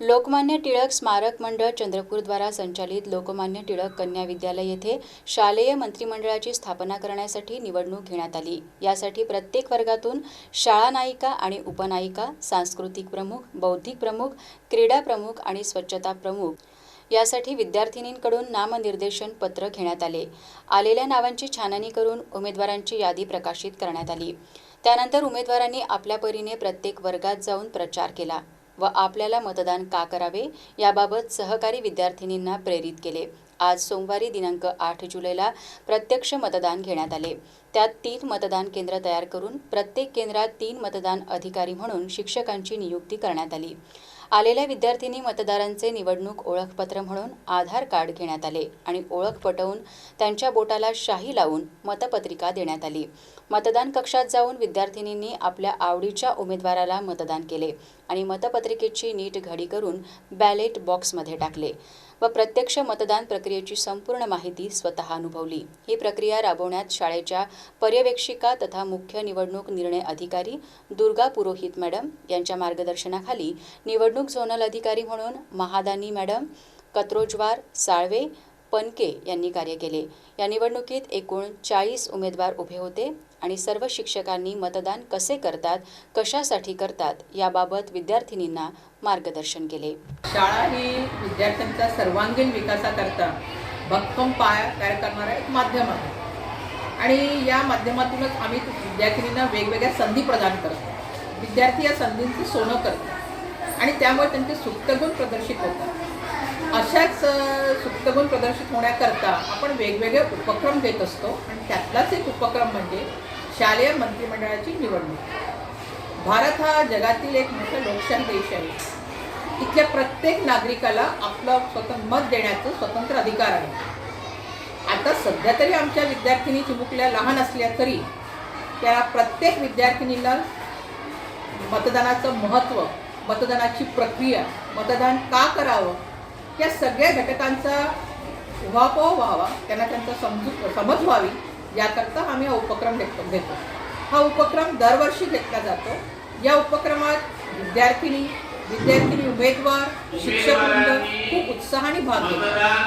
लोकमान्य टिळक स्मारक मंडळ चंद्रपूरद्वारा संचालित लोकमान्य टिळक कन्या विद्यालय येथे शालेय मंत्रिमंडळाची स्थापना करण्यासाठी निवडणूक घेण्यात आली. यासाठी प्रत्येक वर्गातून शाळा नायिका आणि उपनायिका सांस्कृतिक प्रमुख बौद्धिक प्रमुख क्रीडा प्रमुख आणि स्वच्छता प्रमुख यासाठी विद्यार्थिनींकडून नामनिर्देशन पत्र घेण्यात आले. आलेल्या नावांची छाननी करून उमेदवारांची यादी प्रकाशित करण्यात आली. त्यानंतर उमेदवारांनी आपल्या परीने प्रत्येक वर्गात जाऊन प्रचार केला. व आपल्याला मतदान का करावे? याबाबत सहकारी विद्यार्थिनींना प्रेरित केले. आज सोमवारी दिनांक आठ जुलैला प्रत्यक्ष मतदान घेण्यात आले. त्यात तीन मतदान केंद्र तयार करून प्रत्येक केंद्रात तीन मतदान अधिकारी म्हणून शिक्षकांची नियुक्ती करण्यात आली. आलेल्या विद्यार्थिनी मतदारांचे निवडणूक ओळखपत्र म्हणून आधार कार्ड घेण्यात आले आणि ओळख पटवून त्यांच्या बोटाला शाही लावून मतपत्रिका देण्यात आली. मतदान कक्षात जाऊन विद्यार्थिनींनी आपल्या आवडीच्या उमेदवाराला मतदान केले आणि मतपत्रिकेची नीट घडी करून बॅलेट बॉक्समध्ये टाकले. व प्रत्यक्ष मतदान प्रक्रियेची संपूर्ण माहिती स्वतः अनुभवली. ही प्रक्रिया राबवण्यात शाळेच्या पर्यवेक्षिका तथा मुख्य निवडणूक निर्णय अधिकारी दुर्गा पुरोहित मॅडम यांच्या मार्गदर्शनाखाली निवडणूक झोनल अधिकारी म्हणून महादानी मॅडम कत्रोजवार साळवे पनके यांनी कार्य केले. या निवडणुकीत एकूण चाळीस उमेदवार उभे होते आणि सर्व शिक्षकांनी मतदान कसे करतात कशासाठी करतात याबाबत विद्यार्थिनींना मार्गदर्शन केले. शाळा ही विद्यार्थ्यांचा सर्वांगीण विकासाकरता भक्कम पाया तयार करणारा एक माध्यम आहे. आणि या माध्यमातूनच आम्ही विद्यार्थिनींना वेगवेगळ्या संधी प्रदान करतो. विद्यार्थी या संधींचं सोनं करतात आणि त्यामुळे त्यांचे सुप्तगुण प्रदर्शित होतात. अशाच सुप्तगुण प्रदर्शित होण्याकरता आपण वेगवेगळे उपक्रम घेत असतो आणि त्यातलाच एक उपक्रम म्हणजे शालेय मंत्रिमंडळाची निवडणूक. भारत हा जगातील एक मोठा लोकशाही देश आहे. इथल्या प्रत्येक नागरिकाला आपलं स्वतंत्र मत देण्याचं स्वतंत्र अधिकार आहे. आता सध्या तरी आमच्या विद्यार्थिनी चिमुकल्या लहान असल्या तरी त्या प्रत्येक विद्यार्थिनीला मतदानाचं महत्त्व मतदानाची प्रक्रिया मतदान का करावं या सगळ्या घटकांचा उभापोह व्हावा त्यांना त्यांचा समजूत समज व्हावी याकरता आम्ही हा उपक्रम घेतो घेतो. हा उपक्रम दरवर्षी घेतला जातो. या उपक्रमात विद्यार्थिनी विद्यार्थिनी उमेदवार शिक्षक खूप उत्साहाने भाग घेतात.